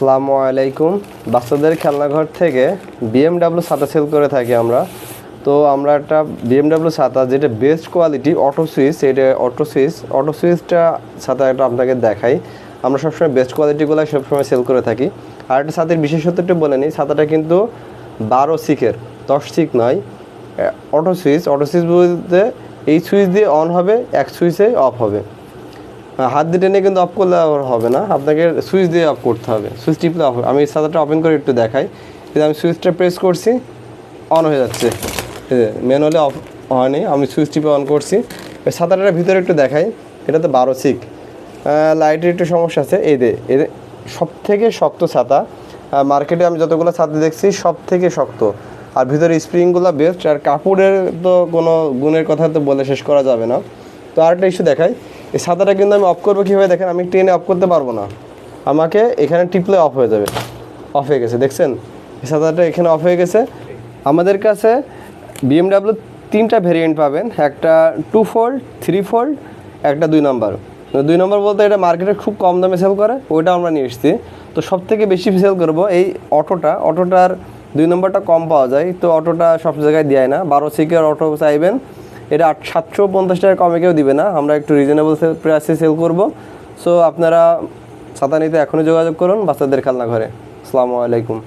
আসসালামু আলাইকুম। বাচ্চাদের খেলনাঘর থেকে বিএমডাব্লিউ ছাতা সেল করে থাকি আমরা। তো আমরা একটা বিএমডাব্লিউ ছাতা যেটা বেস্ট কোয়ালিটি অটো সুইচ এটা অটো সুইচ অটো সুইচটা ছাতা একটা আপনাকে দেখাই। আমরা সবসময় বেস্ট কোয়ালিটিগুলো সবসময় সেল করে থাকি। আর একটা ছাতের বিশেষত্বটা বলে নিই, ছাতাটা কিন্তু বারো সিকের, দশ সিক নয়। অটো সুইচ অটো সুইচ বলতে এই সুইচ দিয়ে অন হবে, এক সুইচে অফ হবে। হাত দিয়ে টেনে কিন্তু অফ করলে হবে না। আপনাকে সুইচ দিয়ে অফ করতে হবে। সুইচ টিপলে অফ আমি সাদাটা ওপেন করে একটু দেখাই। কিন্তু আমি সুইচটা প্রেস করছি অন হয়ে যাচ্ছে। ম্যানুয়ালি অফ হয়নি, আমি সুইচ টিপে অন করছি। সাদাটার ভিতরে একটু দেখাই। এটা তো বারো সিক লাইটের একটু সমস্যা আছে। এই দে এর সব থেকে শক্ত ছাতা মার্কেটে আমি যতগুলো ছাতা দেখছি সব থেকে শক্ত। আর ভিতরে স্প্রিংগুলো বেস্ট আর কাপড়ের তো কোনো গুণের কথা তো বলে শেষ করা যাবে না। তো আরেকটা ইস্যু দেখাই। এই ছাতাটা কিন্তু আমি অফ করব কীভাবে? দেখেন, আমি টেনে অফ করতে পারব না। আমাকে এখানে টিপলে অফ হয়ে যাবে। অফ হয়ে গেছে, দেখছেন? এই ছাতাটা এখানে অফ হয়ে গেছে। আমাদের কাছে বিএমডাব্লিউ তিনটা ভেরিয়েন্ট পাবেন। একটা টু ফোল্ড থ্রি ফোল্ড একটা দুই নম্বর। দুই নম্বর বলতে এটা মার্কেটে খুব কম দামে সেল করে ওইটা আমরা নিয়ে এসেছি। তো সব থেকে বেশি সেল করব এই অটোটা। অটোটার দুই নম্বরটা কম পাওয়া যায়, তো অটোটা সব জায়গায় দেয় না। বারো সিকের অটো চাইবেন এটা আট সাতশো পঞ্চাশ টাকা কমে কেউ দিবে না। আমরা একটু রিজনেবল সেল প্রাইসে সেল করব। সো আপনারা ছাতা নিতে এখনই যোগাযোগ করুন বাচ্চাদের খেলনা ঘরে। আসসালামু আলাইকুম।